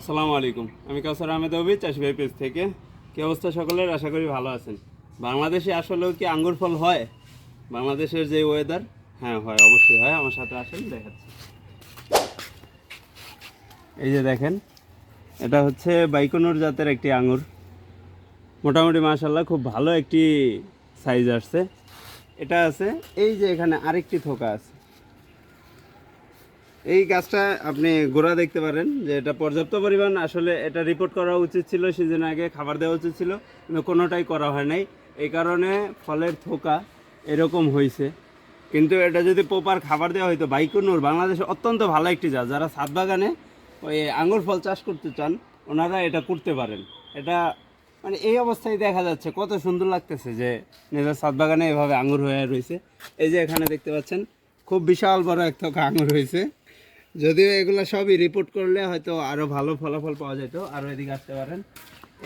আসসালামু আলাইকুম। আমি কাউসার আহমেদ অবি চাষি ভাই পেজ থেকে। কি অবস্থা সকলের? আশা করি ভালো আছেন। বাংলাদেশে আসলেও কি আঙ্গুর ফল হয়? বাংলাদেশের যে ওয়েদার হ্যাঁ হয়, অবশ্যই হয়। আমার সাথে আসেন, দেখাচ্ছি। এই যে দেখেন, এটা হচ্ছে বাইকনুর জাতের একটি আঙ্গুর। মোটামুটি মাশাল্লাহ খুব ভালো একটি সাইজ আসছে। এটা আছে, এই যে এখানে আরেকটি থোকা আছে। এই গাছটা আপনি গোড়া দেখতে পারেন যে এটা পর্যাপ্ত পরিমাণ আসলে এটা রিপোর্ট করা উচিত ছিল সিজন আগে খাবার দেওয়া উচিত ছিল, কিন্তু কোনোটাই করা হয় নাই। এই কারণে ফলের থোকা এরকম হয়েছে। কিন্তু এটা যদি প্রপার খাবার দেওয়া হয়তো বাইকুনুর বাংলাদেশে অত্যন্ত ভালো একটি জাত। যারা ছাদ বাগানে ওই আঙ্গুর ফল চাষ করতে চান, ওনারা এটা করতে পারেন। এটা মানে এই অবস্থায় দেখা যাচ্ছে, কত সুন্দর লাগতেছে যে নিজের ছাদ বাগানে এভাবে আঙ্গুর হয়ে রয়েছে। এই যে এখানে দেখতে পাচ্ছেন, খুব বিশাল বড় এক থোকা আঙুর হয়েছে। যদিও এগুলো সবই রিপোর্ট করলে হয়তো আরও ভালো ফলাফল পাওয়া যেত। আরও এদিকে আসতে পারেন।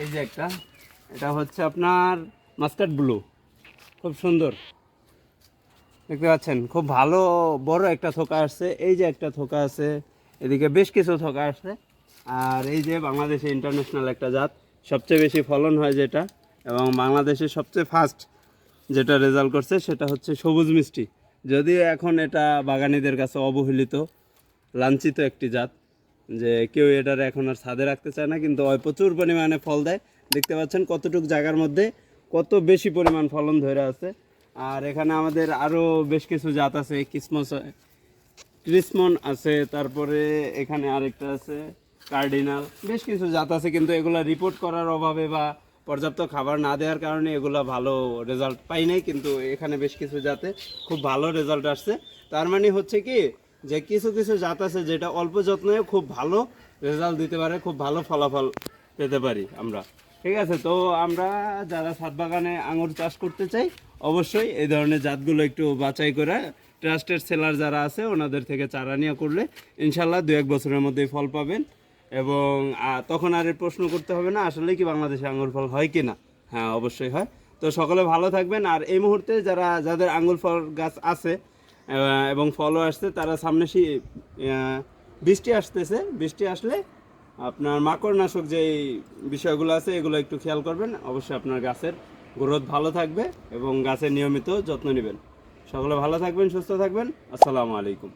এই যে একটা, এটা হচ্ছে আপনার মাস্টার্ড ব্লু খুব সুন্দর। দেখতে পাচ্ছেন, খুব ভালো, বড় একটা থোকা আসছে। এই যে একটা থোকা আছে, এদিকে বেশ কিছু থোকা আসছে। আর এই যে বাংলাদেশে ইন্টারন্যাশনাল একটা জাত, সবচেয়ে বেশি ফলন হয় যেটা, এবং বাংলাদেশে সবচেয়ে ফাস্ট যেটা রেজাল্ট করছে, সেটা হচ্ছে সবুজ মিষ্টি। যদিও এখন এটা বাগানিদের কাছে অবহেলিত লাঞ্ছিত একটি জাত, যে কেউ এটার এখন আর ছাদে রাখতে চায় না, কিন্তু প্রচুর পরিমাণে ফল দেয়। দেখতে পাচ্ছেন কতটুক জায়গার মধ্যে কত বেশি পরিমাণ ফলন ধরে আছে। আর এখানে আমাদের আরও বেশ কিছু জাত আছে, কিসমস, ক্রিসমন আছে, তারপরে এখানে আরেকটা আছে, কার্ডিনাল, বেশ কিছু জাত আছে, কিন্তু এগুলো রিপোর্ট করার অভাবে বা পর্যাপ্ত খাবার না দেওয়ার কারণে এগুলা ভালো রেজাল্ট পাই নাই, কিন্তু এখানে বেশ কিছু জাতে খুব ভালো রেজাল্ট আসছে। তার মানে হচ্ছে কি যে কিছু কিছু জাত আছে যেটা অল্প যত্নে খুব ভালো রেজাল্ট দিতে পারে, খুব ভালো ফলাফল পেতে পারি আমরা। ঠিক আছে, তো আমরা যারা ছাদ বাগানে আঙুর চাষ করতে চাই, অবশ্যই এই ধরনের জাতগুলো একটু বাছাই করে ট্রাস্টের সেলার যারা আছে, ওনাদের থেকে চারা নিয়ে করলে ইনশাল্লাহ দু এক বছরের মধ্যেই ফল পাবেন। এবং তখন আর প্রশ্ন করতে হবে না, আসলে কি বাংলাদেশে আঙুর ফল হয় কি না? হ্যাঁ অবশ্যই হয়। তো সকলে ভালো থাকবেন। আর এই মুহূর্তে যারা, যাদের আঙুর ফল গাছ আছে এবং ফলও আসছে। তারা সামনে বৃষ্টি আসতেছে। বৃষ্টি আসলে আপনার মাকড়নাশক যেই বিষয়গুলো আছে, এগুলো একটু খেয়াল করবেন। অবশ্যই আপনার গাছের গ্রোথ ভালো থাকবে এবং গাছের নিয়মিত যত্ন নেবেন। সকলে ভালো থাকবেন, সুস্থ থাকবেন। আসসালামু আলাইকুম।